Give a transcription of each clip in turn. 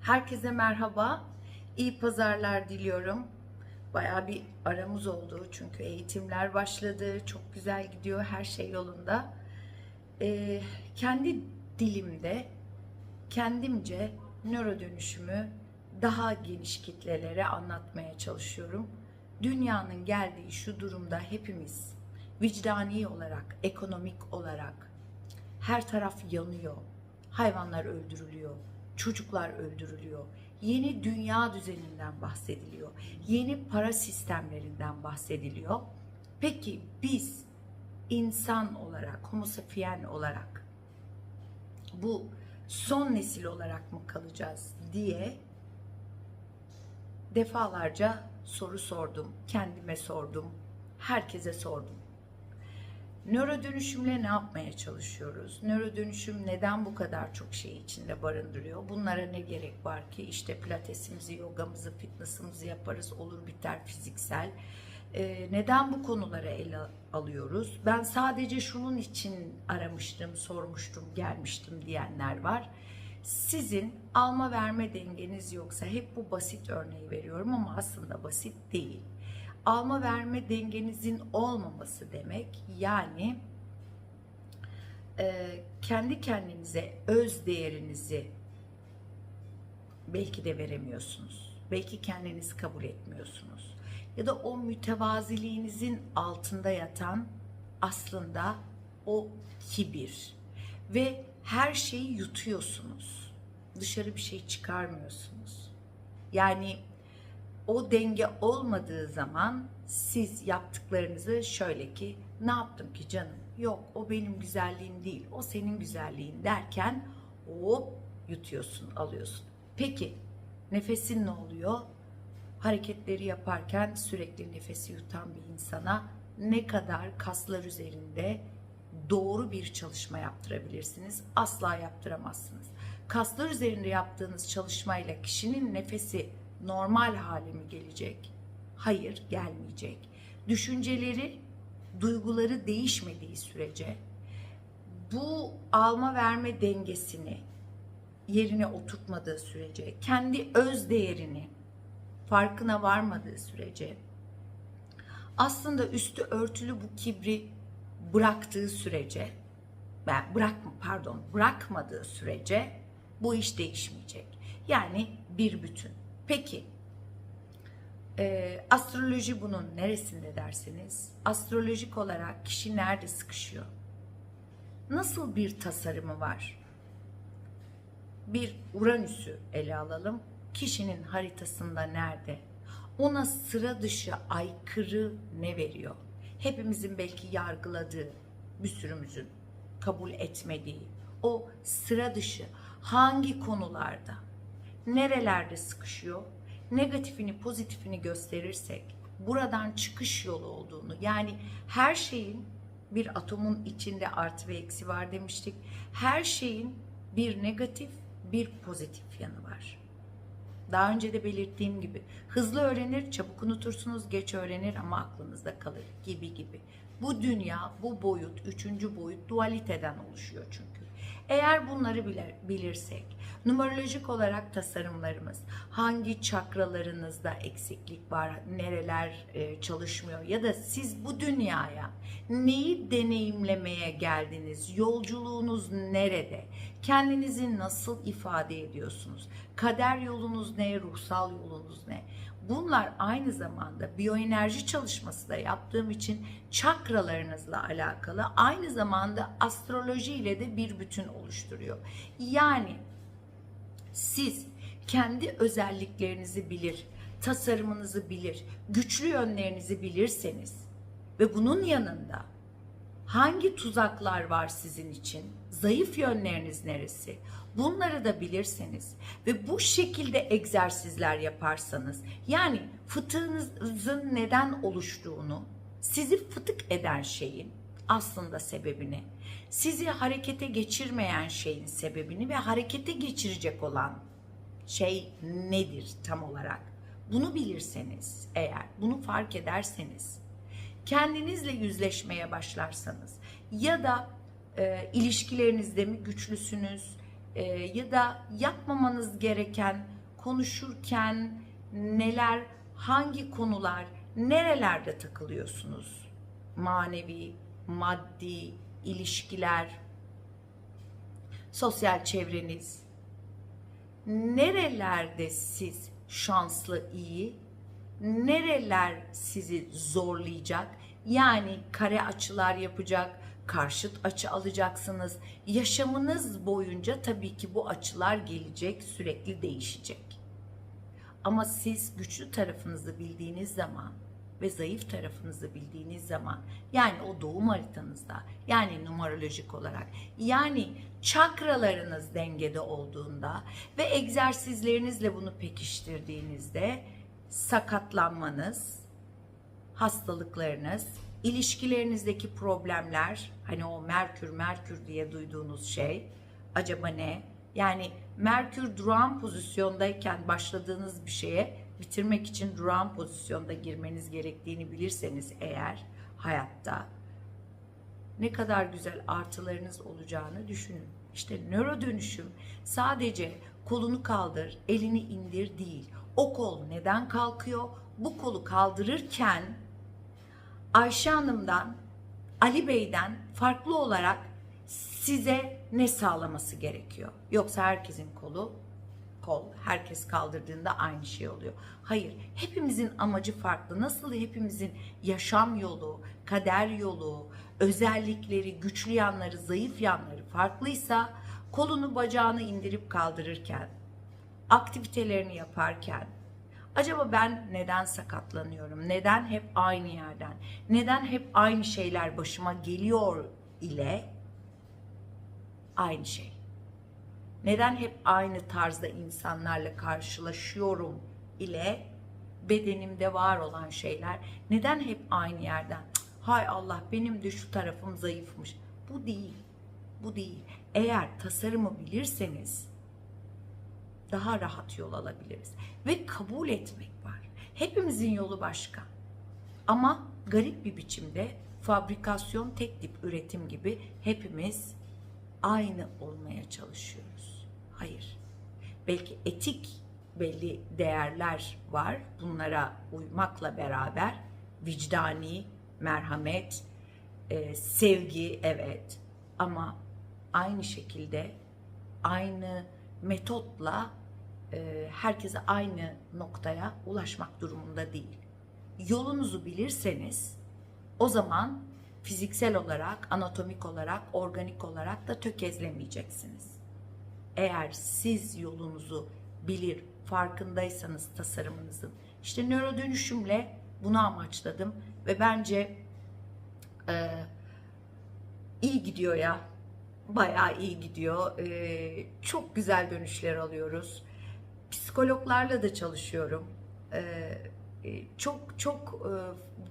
Herkese merhaba. İyi pazarlar diliyorum. Bayağı bir aramız oldu çünkü eğitimler başladı. Çok güzel gidiyor. Her şey yolunda. Ee, kendi dilimde kendimce nöro dönüşümü daha geniş kitlelere anlatmaya çalışıyorum. Dünyanın geldiği şu durumda hepimiz vicdani olarak, ekonomik olarak her taraf yanıyor. Hayvanlar öldürülüyor. Çocuklar öldürülüyor. Yeni dünya düzeninden bahsediliyor. Yeni para sistemlerinden bahsediliyor. Peki biz insan olarak, homo sapien olarak bu son nesil olarak mı kalacağız diye defalarca soru sordum. Kendime sordum. Herkese sordum. Nöro dönüşümle ne yapmaya çalışıyoruz? Nöro dönüşüm neden bu kadar çok şey içinde barındırıyor? Bunlara ne gerek var ki? İşte pilatesimizi, yogamızı, fitness'ımızı yaparız, olur biter fiziksel. Ee, neden bu konuları ele alıyoruz? Ben sadece şunun için aramıştım, sormuştum, gelmiştim diyenler var. Sizin alma verme dengeniz yoksa hep bu basit örneği veriyorum ama aslında basit değil alma verme dengenizin olmaması demek yani e, kendi kendinize öz değerinizi belki de veremiyorsunuz. Belki kendinizi kabul etmiyorsunuz. Ya da o mütevaziliğinizin altında yatan aslında o kibir ve her şeyi yutuyorsunuz. Dışarı bir şey çıkarmıyorsunuz. Yani o denge olmadığı zaman siz yaptıklarınızı şöyle ki ne yaptım ki canım yok o benim güzelliğim değil o senin güzelliğin derken hop yutuyorsun alıyorsun. Peki nefesin ne oluyor? Hareketleri yaparken sürekli nefesi yutan bir insana ne kadar kaslar üzerinde doğru bir çalışma yaptırabilirsiniz? Asla yaptıramazsınız. Kaslar üzerinde yaptığınız çalışmayla kişinin nefesi normal hale mi gelecek? Hayır, gelmeyecek. Düşünceleri, duyguları değişmediği sürece bu alma verme dengesini yerine oturtmadığı sürece, kendi öz değerini farkına varmadığı sürece aslında üstü örtülü bu kibri bıraktığı sürece ben bırak pardon bırakmadığı sürece bu iş değişmeyecek. Yani bir bütün. Peki e, astroloji bunun neresinde derseniz astrolojik olarak kişi nerede sıkışıyor? Nasıl bir tasarımı var? Bir Uranüs'ü ele alalım. Kişinin haritasında nerede? Ona sıra dışı aykırı ne veriyor? Hepimizin belki yargıladığı, bir sürümüzün kabul etmediği o sıra dışı hangi konularda nerelerde sıkışıyor? Negatifini, pozitifini gösterirsek buradan çıkış yolu olduğunu yani her şeyin bir atomun içinde artı ve eksi var demiştik. Her şeyin bir negatif, bir pozitif yanı var. Daha önce de belirttiğim gibi hızlı öğrenir, çabuk unutursunuz, geç öğrenir ama aklınızda kalır gibi gibi. Bu dünya, bu boyut, üçüncü boyut dualiteden oluşuyor çünkü. Eğer bunları bilir, bilirsek, numerolojik olarak tasarımlarımız, hangi çakralarınızda eksiklik var, nereler e, çalışmıyor ya da siz bu dünyaya neyi deneyimlemeye geldiniz, yolculuğunuz nerede, kendinizi nasıl ifade ediyorsunuz, kader yolunuz ne, ruhsal yolunuz ne? Bunlar aynı zamanda biyoenerji çalışması da yaptığım için çakralarınızla alakalı aynı zamanda astroloji ile de bir bütün oluşturuyor. Yani siz kendi özelliklerinizi bilir, tasarımınızı bilir, güçlü yönlerinizi bilirseniz ve bunun yanında hangi tuzaklar var sizin için, zayıf yönleriniz neresi, bunları da bilirseniz ve bu şekilde egzersizler yaparsanız, yani fıtığınızın neden oluştuğunu, sizi fıtık eden şeyin aslında sebebini, sizi harekete geçirmeyen şeyin sebebini ve harekete geçirecek olan şey nedir tam olarak? Bunu bilirseniz eğer, bunu fark ederseniz, kendinizle yüzleşmeye başlarsanız ya da e, ilişkilerinizde mi güçlüsünüz, e, ya da yapmamanız gereken konuşurken neler, hangi konular, nerelerde takılıyorsunuz? Manevi, maddi, ilişkiler, sosyal çevreniz. Nerelerde siz şanslı, iyi, nereler sizi zorlayacak? Yani kare açılar yapacak, karşıt açı alacaksınız. Yaşamınız boyunca tabii ki bu açılar gelecek, sürekli değişecek. Ama siz güçlü tarafınızı bildiğiniz zaman ve zayıf tarafınızı bildiğiniz zaman yani o doğum haritanızda yani numerolojik olarak yani çakralarınız dengede olduğunda ve egzersizlerinizle bunu pekiştirdiğinizde sakatlanmanız, hastalıklarınız, ilişkilerinizdeki problemler, hani o Merkür Merkür diye duyduğunuz şey acaba ne? Yani Merkür durağan pozisyondayken başladığınız bir şeye bitirmek için durağan pozisyonda girmeniz gerektiğini bilirseniz eğer hayatta ne kadar güzel artılarınız olacağını düşünün. İşte nöro dönüşüm sadece kolunu kaldır, elini indir değil. O kol neden kalkıyor? Bu kolu kaldırırken Ayşe Hanım'dan, Ali Bey'den farklı olarak size ne sağlaması gerekiyor? Yoksa herkesin kolu kol herkes kaldırdığında aynı şey oluyor. Hayır, hepimizin amacı farklı. Nasıl hepimizin yaşam yolu, kader yolu, özellikleri, güçlü yanları, zayıf yanları farklıysa kolunu bacağını indirip kaldırırken, aktivitelerini yaparken, acaba ben neden sakatlanıyorum? Neden hep aynı yerden? Neden hep aynı şeyler başıma geliyor ile aynı şey. Neden hep aynı tarzda insanlarla karşılaşıyorum ile bedenimde var olan şeyler neden hep aynı yerden? Hay Allah benim de şu tarafım zayıfmış. Bu değil. Bu değil. Eğer tasarımı bilirseniz daha rahat yol alabiliriz. Ve kabul etmek var. Hepimizin yolu başka. Ama garip bir biçimde fabrikasyon tek tip üretim gibi hepimiz aynı olmaya çalışıyoruz. Hayır. Belki etik belli değerler var. Bunlara uymakla beraber vicdani, merhamet, e, sevgi evet ama aynı şekilde aynı metotla e, herkese aynı noktaya ulaşmak durumunda değil. Yolunuzu bilirseniz o zaman fiziksel olarak, anatomik olarak, organik olarak da tökezlemeyeceksiniz. Eğer siz yolunuzu bilir, farkındaysanız tasarımınızın. İşte nöro dönüşümle bunu amaçladım ve bence e, iyi gidiyor ya. Bayağı iyi gidiyor. E, çok güzel dönüşler alıyoruz. Psikologlarla da çalışıyorum. E, çok çok e,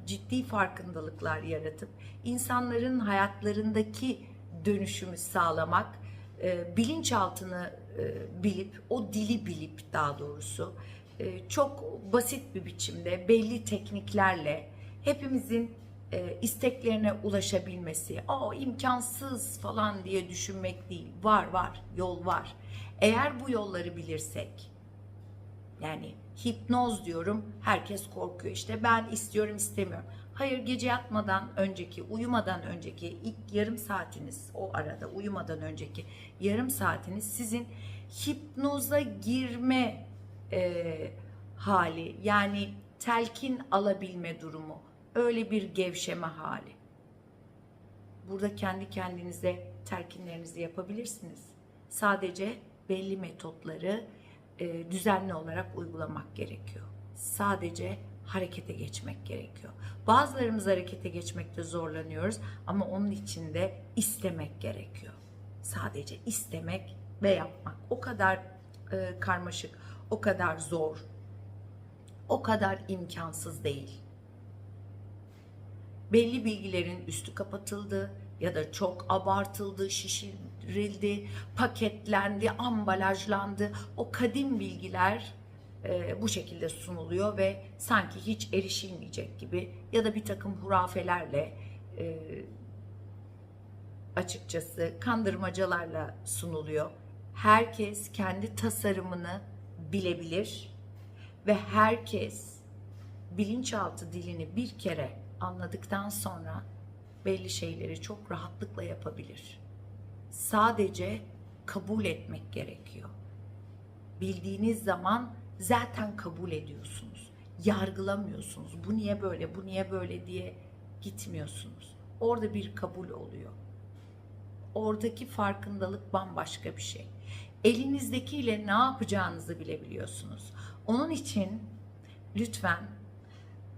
ciddi farkındalıklar yaratıp insanların hayatlarındaki dönüşümü sağlamak, e, bilinçaltını e, bilip, o dili bilip daha doğrusu e, çok basit bir biçimde belli tekniklerle hepimizin e, isteklerine ulaşabilmesi, o imkansız falan diye düşünmek değil. Var var, yol var. Eğer bu yolları bilirsek, yani hipnoz diyorum, herkes korkuyor. İşte ben istiyorum, istemiyorum. Hayır, gece yatmadan önceki, uyumadan önceki ilk yarım saatiniz, o arada uyumadan önceki yarım saatiniz sizin hipnoza girme e, hali, yani telkin alabilme durumu, öyle bir gevşeme hali. Burada kendi kendinize telkinlerinizi yapabilirsiniz. Sadece belli metotları e, düzenli olarak uygulamak gerekiyor. Sadece harekete geçmek gerekiyor. Bazılarımız harekete geçmekte zorlanıyoruz ama onun için de istemek gerekiyor. Sadece istemek ve yapmak. O kadar e, karmaşık, o kadar zor, o kadar imkansız değil belli bilgilerin üstü kapatıldı ya da çok abartıldı, şişirildi, paketlendi, ambalajlandı. O kadim bilgiler e, bu şekilde sunuluyor ve sanki hiç erişilmeyecek gibi ya da bir takım hurafelerle e, açıkçası kandırmacalarla sunuluyor. herkes kendi tasarımını bilebilir ve herkes bilinçaltı dilini bir kere anladıktan sonra belli şeyleri çok rahatlıkla yapabilir. Sadece kabul etmek gerekiyor. Bildiğiniz zaman zaten kabul ediyorsunuz. Yargılamıyorsunuz. Bu niye böyle, bu niye böyle diye gitmiyorsunuz. Orada bir kabul oluyor. Oradaki farkındalık bambaşka bir şey. Elinizdekiyle ne yapacağınızı bilebiliyorsunuz. Onun için lütfen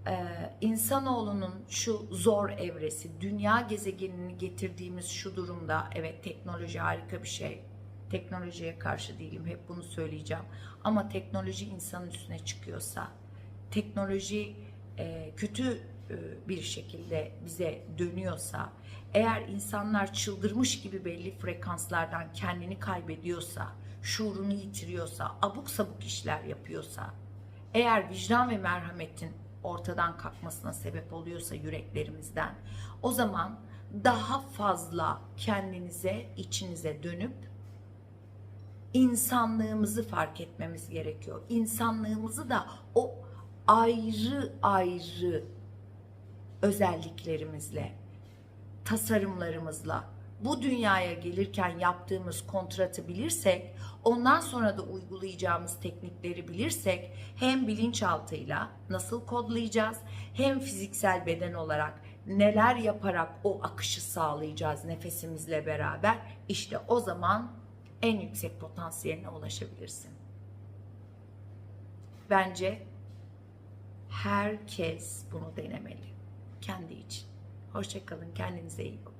e, insanoğlunun şu zor evresi, dünya gezegenini getirdiğimiz şu durumda, evet teknoloji harika bir şey. Teknolojiye karşı değilim, hep bunu söyleyeceğim. Ama teknoloji insanın üstüne çıkıyorsa, teknoloji e, kötü e, bir şekilde bize dönüyorsa, eğer insanlar çıldırmış gibi belli frekanslardan kendini kaybediyorsa, şuurunu yitiriyorsa, abuk sabuk işler yapıyorsa, eğer vicdan ve merhametin ortadan kalkmasına sebep oluyorsa yüreklerimizden, o zaman daha fazla kendinize, içinize dönüp insanlığımızı fark etmemiz gerekiyor. İnsanlığımızı da o ayrı ayrı özelliklerimizle, tasarımlarımızla bu dünyaya gelirken yaptığımız kontratı bilirsek, ondan sonra da uygulayacağımız teknikleri bilirsek hem bilinçaltıyla nasıl kodlayacağız hem fiziksel beden olarak neler yaparak o akışı sağlayacağız nefesimizle beraber işte o zaman en yüksek potansiyeline ulaşabilirsin. Bence herkes bunu denemeli kendi için. Hoşçakalın, kendinize iyi bakın.